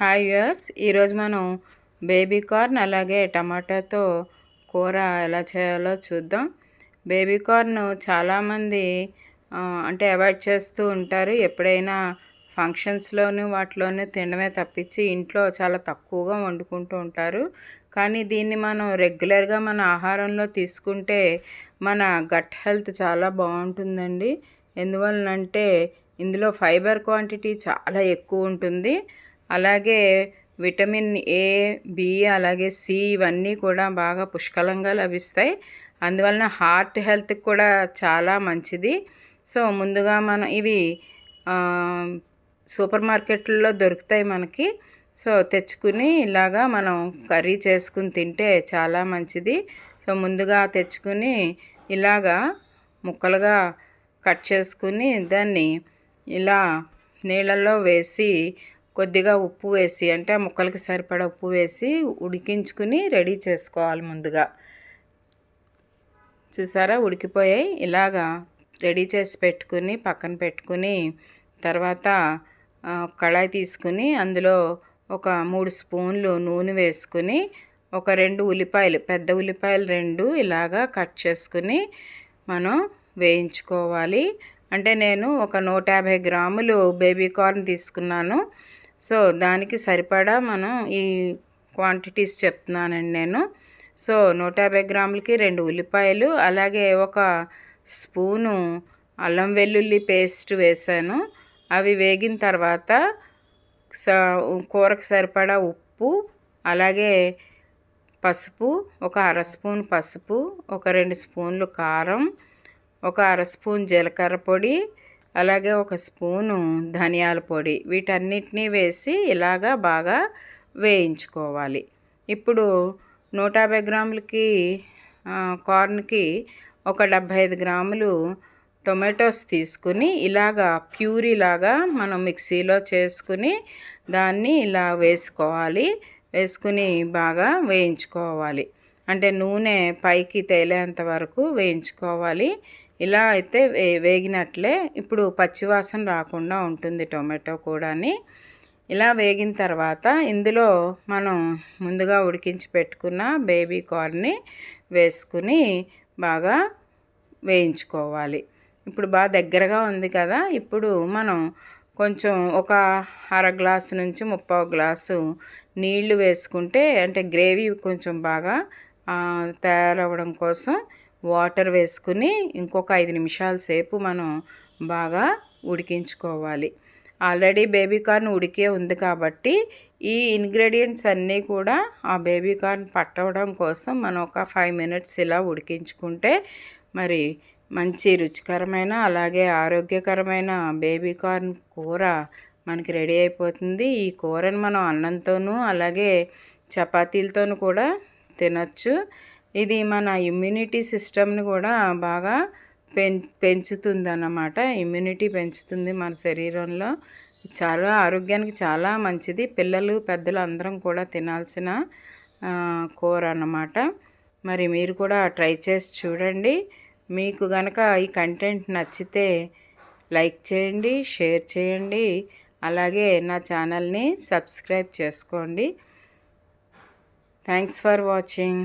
Hi viewers ఈరోజు మనం baby corn అలాగే టమాటాతో కూర ఎలా చేయాలో చూద్దాం. బేబీ కార్న్ చాలామంది అంటే అవాయిడ్ చేస్తూ ఉంటారు. ఎప్పుడైనా ఫంక్షన్స్లోనూ వాటిలోనూ తినడమే తప్పించి ఇంట్లో చాలా తక్కువగా వండుకుంటూ ఉంటారు. కానీ దీన్ని మనం రెగ్యులర్గా మన ఆహారంలో తీసుకుంటే మన గట్ హెల్త్ చాలా బాగుంటుందండి. ఎందువలనంటే ఇందులో ఫైబర్ క్వాంటిటీ చాలా ఎక్కువ ఉంటుంది. అలాగే విటమిన్ ఏ బి అలాగే సి ఇవన్నీ కూడా బాగా పుష్కలంగా లభిస్తాయి. అందువలన హార్ట్ హెల్త్కి కూడా చాలా మంచిది. సో ముందుగా మనం ఇవి సూపర్ మార్కెట్లో దొరుకుతాయి మనకి. సో తెచ్చుకుని ఇలాగా మనం కర్రీ చేసుకుని తింటే చాలా మంచిది. సో ముందుగా తెచ్చుకుని ఇలాగా ముక్కలుగా కట్ చేసుకుని దాన్ని ఇలా నీళ్ళల్లో వేసి కొద్దిగా ఉప్పు వేసి అంటే ఆ ముక్కలకి సరిపడా ఉప్పు వేసి ఉడికించుకుని రెడీ చేసుకోవాలి ముందుగా. చూసారా? ఉడికిపోయాయి. ఇలాగా రెడీ చేసి పెట్టుకుని పక్కన పెట్టుకుని తర్వాత కళాయి తీసుకుని అందులో ఒక మూడు స్పూన్లు నూనె వేసుకుని ఒక రెండు ఉల్లిపాయలు పెద్ద ఉల్లిపాయలు రెండు ఇలాగా కట్ చేసుకుని మనం వేయించుకోవాలి. అంటే నేను ఒక నూట యాభై గ్రాములు బేబీ కార్న్ తీసుకున్నాను. సో దానికి సరిపడా మనం ఈ క్వాంటిటీస్ చెప్తున్నానండి నేను. సో నూట యాభై గ్రాములకి రెండు ఉల్లిపాయలు అలాగే ఒక స్పూను అల్లం వెల్లుల్లి పేస్ట్ వేసాను. అవి వేగిన తర్వాత స కూరకు సరిపడా ఉప్పు అలాగే పసుపు ఒక అర స్పూన్ పసుపు ఒక రెండు స్పూన్లు కారం ఒక అర స్పూన్ జీలకర్ర పొడి అలాగే ఒక స్పూను ధనియాల పొడి వీటన్నిటినీ వేసి ఇలాగా బాగా వేయించుకోవాలి. ఇప్పుడు నూట యాభై గ్రాములకి కార్న్కి ఒక డెబ్భై ఐదు గ్రాములు టొమాటోస్ తీసుకుని ఇలాగా ప్యూరీ లాగా మనం మిక్సీలో చేసుకుని దాన్ని ఇలా వేసుకోవాలి. వేసుకుని బాగా వేయించుకోవాలి. అంటే నూనె పైకి తేలేంత వరకు వేయించుకోవాలి. ఇలా అయితే వే వేగినట్లే. ఇప్పుడు పచ్చివాసన రాకుండా ఉంటుంది టొమాటో కూడాని. ఇలా వేగిన తర్వాత ఇందులో మనం ముందుగా ఉడికించి పెట్టుకున్న బేబీ కార్న్ని వేసుకుని బాగా వేయించుకోవాలి. ఇప్పుడు బాగా దగ్గరగా ఉంది కదా ఇప్పుడు మనం కొంచెం ఒక అర గ్లాసు నుంచి ముప్పై గ్లాసు నీళ్ళు వేసుకుంటే అంటే గ్రేవీ కొంచెం బాగా తయారవ్వడం కోసం వాటర్ వేసుకుని ఇంకొక ఐదు నిమిషాల సేపు మనం బాగా ఉడికించుకోవాలి. ఆల్రెడీ బేబీ కార్న్ ఉడికే ఉంది కాబట్టి ఈ ఇంగ్రీడియంట్స్ అన్నీ కూడా ఆ బేబీ కార్న్ పట్టవడం కోసం మనం ఒక ఫైవ్ మినిట్స్ ఇలా ఉడికించుకుంటే మరి మంచి రుచికరమైన అలాగే ఆరోగ్యకరమైన బేబీ కార్న్ కూర మనకి రెడీ అయిపోతుంది. ఈ కూరను మనం అన్నంతోనూ అలాగే చపాతీలతోనూ కూడా తినచ్చు. ఇది మన ఇమ్యూనిటీ సిస్టమ్ని కూడా బాగా పెం పెంచుతుంది అన్నమాట ఇమ్యూనిటీ పెంచుతుంది మన శరీరంలో. చాలా ఆరోగ్యానికి చాలా మంచిది. పిల్లలు పెద్దలు అందరం కూడా తినాల్సిన కూర అన్నమాట. మరి మీరు కూడా ట్రై చేసి చూడండి. మీకు కనుక ఈ కంటెంట్ నచ్చితే లైక్ చేయండి షేర్ చేయండి. అలాగే నా ఛానల్ని సబ్స్క్రైబ్ చేసుకోండి. Thanks for watching